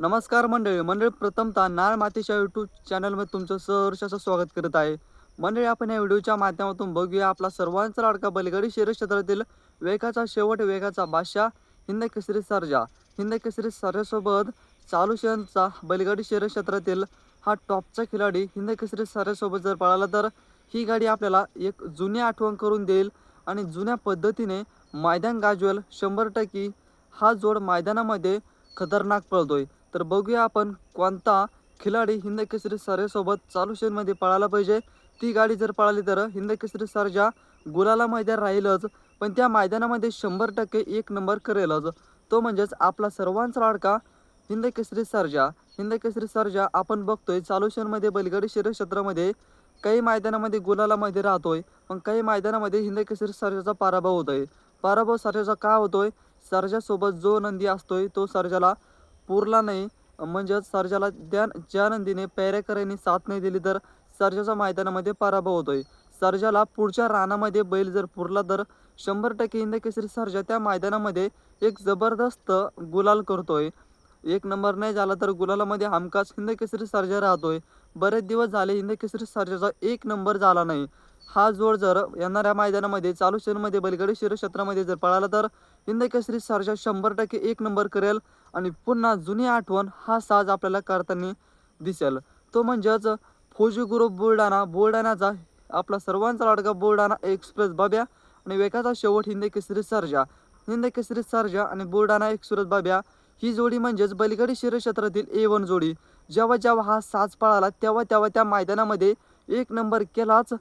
नमस्कार मंडळी मंडळी प्रथमतः नाळ मातीच्या यूट्यूब चॅनलमध्ये तुमचं सहर्ष असं स्वागत करत आहे. मंडळी आपण या व्हिडिओच्या माध्यमातून बघूया आपला सर्वांचा लाडका बलगडी शरीर क्षेत्रातील वेगाचा शेवट वेगाचा बादशाह हिंद केसरी सर्जा. हिंद केसरी सर्जासोबत चालू शहरचा बैलगाडी शरीर क्षेत्रातील हा टॉपचा खिलाडी हिंद केसरी सर्जासोबत जर पळाला तर ही गाडी आपल्याला एक जुनी आठवण करून देईल आणि जुन्या पद्धतीने मैदान गाजवेल शंभर टक्के हा जोड मैदानामध्ये खतरनाक पळतोय. तर बघूया आपण कोणता खिलाडी हिंद केसरी सारेसोबत चालू शेनमध्ये पळायला पाहिजे. ती गाडी जर पळाली तर हिंद केसरी सारजा गुलाला मैदान राहीलच पण त्या मैदानामध्ये शंभर टक्के एक नंबर करेलच. तो म्हणजेच आपला सर्वांचा लाडका हिंद केसरी सर्जा. हिंद केसरी सर्जा आपण बघतोय चालू शेनमध्ये बैलगाडी शरीर क्षेत्रामध्ये काही मैदानामध्ये गुलालामध्ये राहतोय पण काही मैदानामध्ये हिंद केसरी सर्जाचा पराभव होतोय. पराभव सर्जाचा का होतोय? सर्जासोबत जो नंदी असतोय तो सर्जाला पुरला नाही. म्हणजेच सर्जाला त्या ज्या नंदीने पैरेकरांनी साथ नाही दिली तर सर्जाच्या मैदानामध्ये पराभव होतोय. सर्जाला पुढच्या रानामध्ये बैल जर पुरला तर शंभर टक्के हिंद केसरी सर्जा त्या मैदानामध्ये एक जबरदस्त गुलाल करतोय. एक नंबर नाही झाला तर गुलालामध्ये हमखास हिंद केसरी सर्जा राहतोय. बरेच दिवस झाले हिंद केसरी सर्जाचा एक नंबर झाला नाही. हा जोड जर येणाऱ्या मैदानामध्ये चालू शहरमध्ये बैलगाडी शिरक्षेत्रामध्ये जर पळाला तर हिंदकेसरी सारशा सर्जा शंभर टक्के एक नंबर करेल आणि पुन्हा जुनी आठवण हा साज आपल्याला करताना दिसेल. तो म्हणजेच फौजी ग्रुप बुलढाणा बुलढाण्याचा आपला सर्वांचा लाडका बुलढाणा एक्सप्रेस बाब्या आणि वेगाचा शेवट हिंद केसरी सर्जा. हिंद केसरी सर्जा आणि बुलढाणा एक्सप्रेस बाब्या ही जोडी म्हणजेच बैलगाडी शिरक्षेत्रातील ए वन जोडी. जेव्हा जेव्हा हा साज पळाला तेव्हा तेव्हा त्या मैदानामध्ये एक नंबर केलाच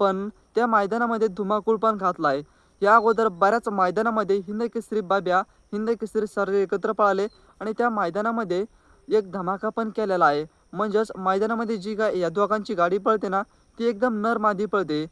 पण त्या मैदानामध्ये धुमाकूळ पण घातला आहे या अगोदर बऱ्याच मैदानामध्ये हिंदकेसरी बाब्या हिंदकेसरी सर एकत्र पळाले आणि त्या मैदानामध्ये एक धमाका पण केलेला आहे. म्हणजेच मैदानामध्ये जी गा या दोघांची गाडी पळते ना ती एकदम नर मादी पळते.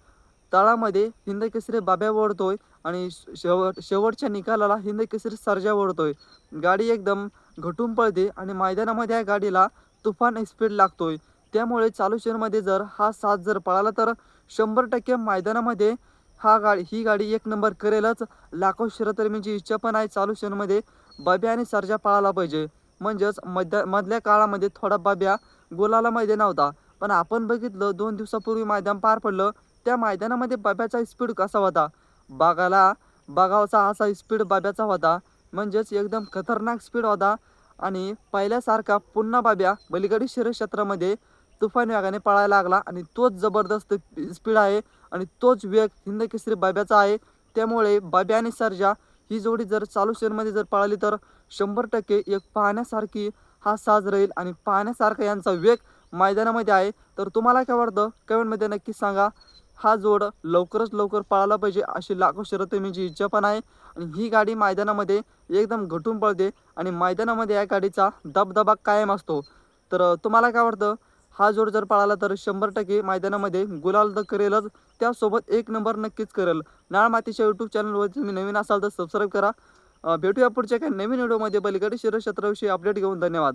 तळामध्ये हिंदकेसरी बाब्या ओढतोय आणि शेवट शेवटच्या निकालाला हिंदकेसरी सर्जा ओढतोय. गाडी एकदम घटून पळते आणि मैदानामध्ये या गाडीला तुफान स्पीड लागतोय. त्यामुळे चालू शहरमध्ये जर हा साथ जर पळाला तर शंभर टक्के मैदानामध्ये हा गाडी ही गाडी एक नंबर करेलच. लाखो शिरतर्मींची इच्छा पण आहे चालू शहरमध्ये बाब्या आणि सरजा पळाला पाहिजे. म्हणजेच मध्या मधल्या काळामध्ये थोडा बाब्या गोलाला मैदान नव्हता. पण आपण बघितलं दोन दिवसापूर्वी मैदान पार पडलं त्या मैदानामध्ये बाब्याचा स्पीड कसा होता? बागाला बागावचा असा स्पीड बाब्याचा होता. म्हणजेच एकदम खतरनाक स्पीड होता. आणि पहिल्यासारखा पुन्हा बाब्या बलिगडी शिरक्षेत्रामध्ये तुफान वेगाने पळायला लागला आणि तोच जबरदस्त स्पीड आहे आणि तोच वेग हिंद केसरी बाब्याचा आहे. त्यामुळे बाब्या आणि सर्जा ही जोडी जर चालू शेअरमध्ये जर पळाली तर शंभर टक्के एक पाहण्यासारखी हा साज राहील आणि पाहण्यासारखा यांचा वेग मैदानामध्ये आहे. तर तुम्हाला काय वाटतं? कमेंटमध्ये नक्की सांगा. हा जोड लवकरच लवकर पळाला पाहिजे अशी लाखो शरतमीची इच्छा पण आहे. आणि ही गाडी मैदानामध्ये एकदम घटून पळते आणि मैदानामध्ये या गाडीचा दबदबा कायम असतो. तर तुम्हाला काय वाटतं? हा जोड जर पळाला तर शंभर टक्के मैदानामध्ये गुलाल तर करेलच. त्यासोबत एक नंबर नक्कीच करेल. नाळ मातीच्या यूट्यूब चॅनलवर तुम्ही नवीन असाल तर सबस्क्राईब करा. भेटूया पुढच्या काही नवीन व्हिडिओमध्ये बलिगडी शिरक्षेत्राविषयी अपडेट घेऊन धन्यवाद.